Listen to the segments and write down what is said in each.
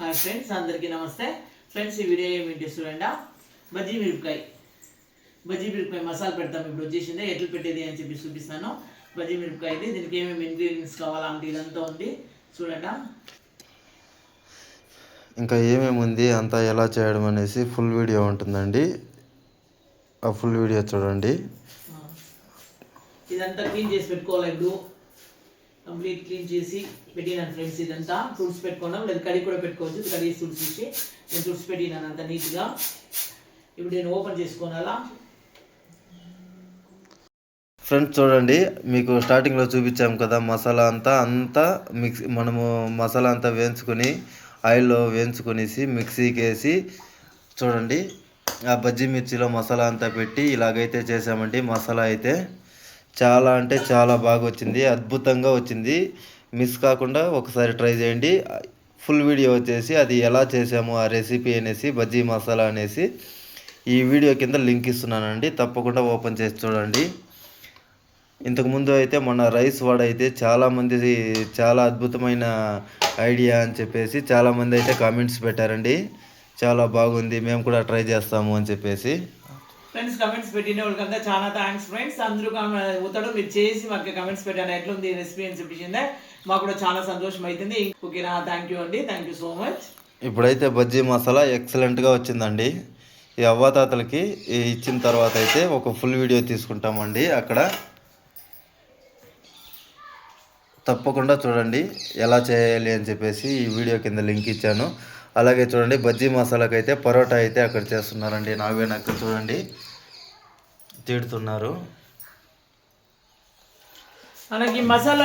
Hi friends అందరికీ నమస్తే. Friends ఈ వీడియో ఏమిటి చూడండి. బజ్జీ మిరపకాయ. బజ్జీ మిరపకాయ మసాలా పెడతాం. ఇప్పుడు వచ్చేసింది. ఎట్లు పెట్టేది అని చెప్పి చూపిస్తాను. బజ్జీ మిరపకాయ ఇది దీనికి ఏమేమి ఇంగ్రీడియంట్స్ కావాలంటే ఇదంతా ఉంది. చూడండి. ఇంకా ఏమేమి ఉంది అంతా ఎలా చేయడం అనేసి ఫుల్ వీడియో ఉంటుందండి. ఆ ఫుల్ వీడియో చూడండి. ఇదంతా క్లీన్ చేసి పెట్టుకోవాలి ఇప్పుడు. కంప్లీట్ క్లీన్ చేసి పెట్టినాను ఫ్రెండ్స్ ఇదంతా. తుడిచి పెట్టుకున్నాం. లేదా కడిగి కూడా పెట్టుకోవచ్చు. కడిగి తుడిచేసి నేను తుడిచి పెట్టినాను అంత నీట్గా. ఇప్పుడు నేను ఓపెన్ చేసుకోనాలా? ఫ్రెండ్స్ చూడండి మీకు స్టార్టింగ్లో చూపించాం కదా మసాలా అంతా అంతా మిక్స్ మనము మసాలా అంతా వేయించుకొని ఆయిల్లో వేయించుకొనేసి మిక్సీకి వేసి చూడండి ఆ బజ్జీ మిర్చిలో మసాలా అంతా పెట్టి ఇలాగైతే చేసామండి. మసాలా అయితే చాలా అంటే చాలా బాగా వచ్చింది అద్భుతంగా వచ్చింది. మిస్ కాకుండా ఒకసారి ట్రై చేయండి. ఫుల్ వీడియో వచ్చేసి అది ఎలా చేసాము ఆ రెసిపీ అనేసి బజ్జీ మసాలా అనేసి ఈ వీడియో కింద లింక్ ఇస్తున్నానండి. తప్పకుండా ఓపెన్ చేసి చూడండి. ఇంతకుముందు అయితే మన రైస్ వడ అయితే చాలామంది చాలా అద్భుతమైన ఐడియా అని చెప్పేసి చాలామంది అయితే కామెంట్స్ పెట్టారండి. చాలా బాగుంది మేము కూడా ట్రై చేస్తాము అని చెప్పేసి. ఫ్రెండ్స్ కమెంట్స్ పెట్టిన వాళ్ళకంతా చాలా థ్యాంక్స్ ఫ్రెండ్స్ అందరూ కామెంట్ ఉత్తడు మీరు చేసి మాకు కమెంట్స్ పెట్టాను ఎట్లుంది రెసిపీ అని చెప్పించిందే మాకు కూడా చాలా సంతోషం అవుతుంది ఓకేనా థ్యాంక్ యూ అండి. థ్యాంక్ యూ సో మచ్ ఇప్పుడైతే బజ్జీ మసాలా ఎక్సలెంట్గా వచ్చిందండి. ఈ అవ్వాతాతలకి ఇచ్చిన తర్వాత అయితే ఒక ఫుల్ వీడియో తీసుకుంటామండి. అక్కడ తప్పకుండా చూడండి ఎలా చేయాలి అని చెప్పేసి ఈ వీడియో కింద లింక్ ఇచ్చాను. అలాగే చూడండి బజ్జీ మసాలాకైతే పరోటా అయితే అక్కడ చేస్తున్నారండి. నాగవేణ అక్కడ చూడండి. తీడుతున్నారు. మనకి మసాలా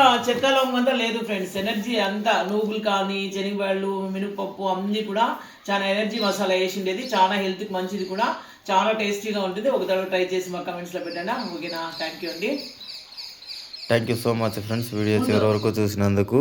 లవంగం అంతా లేదు ఫ్రెండ్స్. ఎనర్జీ అంతా నువ్వులు కానీ శనగబాళ్ళు మినపప్పు అన్నీ కూడా చాలా ఎనర్జీ మసాలా వేసిండేది. చాలా హెల్త్కి మంచిది కూడా. చాలా టేస్టీగా ఉంటుంది. ఒక తడవ ట్రై చేసి మా కమెంట్స్లో పెట్టండి. ఓకేనా? థ్యాంక్ యూ అండి. Thank you so much friends video చివరి వరకు చూసినందుకు